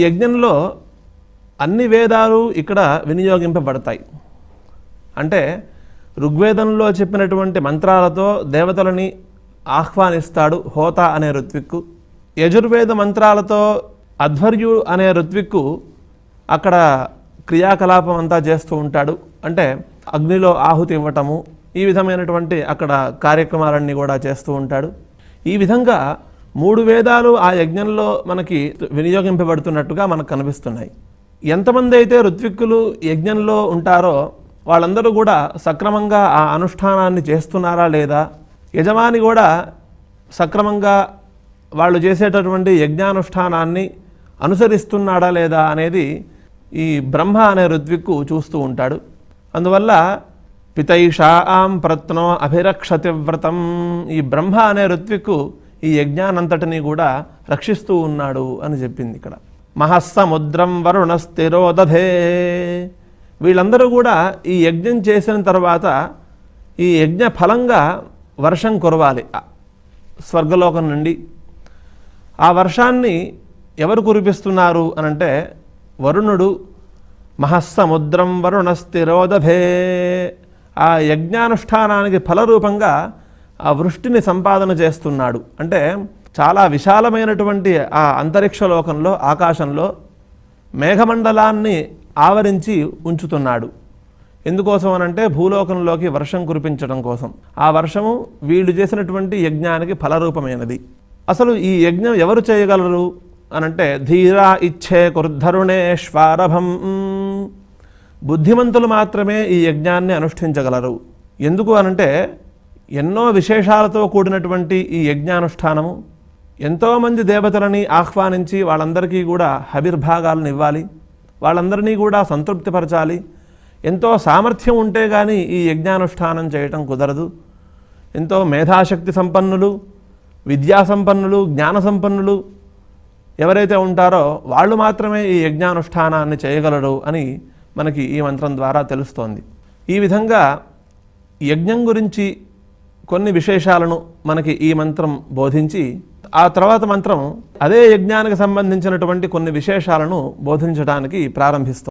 యజ్ఞంలో అన్ని వేదాలు ఇక్కడ వినియోగింపబడతాయి. అంటే ఋగ్వేదంలో చెప్పినటువంటి మంత్రాలతో దేవతలని ఆహ్వానిస్తాడు హోత అనే ఋత్విక్కు. యజుర్వేద మంత్రాలతో అధ్వర్యు అనే ఋత్విక్కు అక్కడ క్రియాకలాపం అంతా చేస్తూ ఉంటాడు. అంటే అగ్నిలో ఆహుతి ఇవ్వటము ఈ విధమైనటువంటి అక్కడ కార్యక్రమాలన్నీ కూడా చేస్తూ ఉంటాడు. ఈ విధంగా మూడు వేదాలు ఆ యజ్ఞంలో మనకి వినియోగింపబడుతున్నట్టుగా మనకు కనిపిస్తున్నాయి. ఎంతమంది అయితే ఋత్విక్కులు యజ్ఞంలో ఉంటారో వాళ్ళందరూ కూడా సక్రమంగా ఆ అనుష్ఠానాన్ని చేస్తున్నారా లేదా? యజమాని కూడా సక్రమంగా వాళ్ళు చేసేటటువంటి యజ్ఞానుష్ఠానాన్ని అనుసరిస్తున్నాడా లేదా అనేది ఈ బ్రహ్మ అనే ఋత్విక్కు చూస్తూ ఉంటాడు. అందువల్ల పితైషాం ప్రత్నో అభిరక్షతి వ్రతం ఈ బ్రహ్మ అనే ఋత్విక్కు ఈ యజ్ఞానంతటిని కూడా రక్షిస్తూ ఉన్నాడు అని చెప్పింది ఇక్కడ. మహస్సముద్రం వరుణ స్థిరోదధే వీళ్ళందరూ కూడా ఈ యజ్ఞం చేసిన తర్వాత ఈ యజ్ఞ ఫలంగా వర్షం కురవాలి. స్వర్గలోకం నుండి. ఆ వర్షాన్ని ఎవరు కురిపిస్తున్నారు అనంటే వరుణుడు మహస్సముద్రం వరుణ స్థిరోదభే ఆ యజ్ఞానుష్ఠానానికి ఫలరూపంగా ఆ వృష్టిని సంపాదన చేస్తున్నాడు. అంటే చాలా విశాలమైనటువంటి ఆ అంతరిక్ష లోకంలో ఆకాశంలో మేఘమండలాన్ని ఆవరించి ఉంచుతున్నాడు. ఎందుకోసం అనంటే భూలోకంలోకి వర్షం కురిపించడం కోసం. ఆ వర్షము వీళ్ళు చేసినటువంటి యజ్ఞానికి ఫలరూపమైనది. అసలు ఈ యజ్ఞం ఎవరు చేయగలరు? అనంటే ధీరా ఇచ్చే కుర్ధరుణేశ్వారభం. బుద్ధిమంతులు మాత్రమే ఈ యజ్ఞాన్ని అనుష్ఠించగలరు. ఎందుకు అనంటే ఎన్నో విశేషాలతో కూడినటువంటి ఈ యజ్ఞానుష్ఠానము. ఎంతోమంది దేవతలని ఆహ్వానించి వాళ్ళందరికీ కూడా హవిర్భాగాలను ఇవ్వాలి. వాళ్ళందరినీ కూడా సంతృప్తిపరచాలి. ఎంతో సామర్థ్యం ఉంటే కానీ ఈ యజ్ఞానుష్ఠానం చేయటం కుదరదు. ఎంతో మేధాశక్తి సంపన్నులు విద్యా సంపన్నులు జ్ఞాన సంపన్నులు ఎవరైతే ఉంటారో వాళ్ళు మాత్రమే ఈ యజ్ఞానుష్ఠానాన్ని చేయగలరు అని మనకి ఈ మంత్రం ద్వారా తెలుస్తోంది. ఈ విధంగా యజ్ఞం గురించి కొన్ని విశేషాలను మనకి ఈ మంత్రం బోధించి ఆ తర్వాత మంత్రం అదే యజ్ఞానికి సంబంధించినటువంటి కొన్ని విశేషాలను బోధించడానికి ప్రారంభిస్తుంది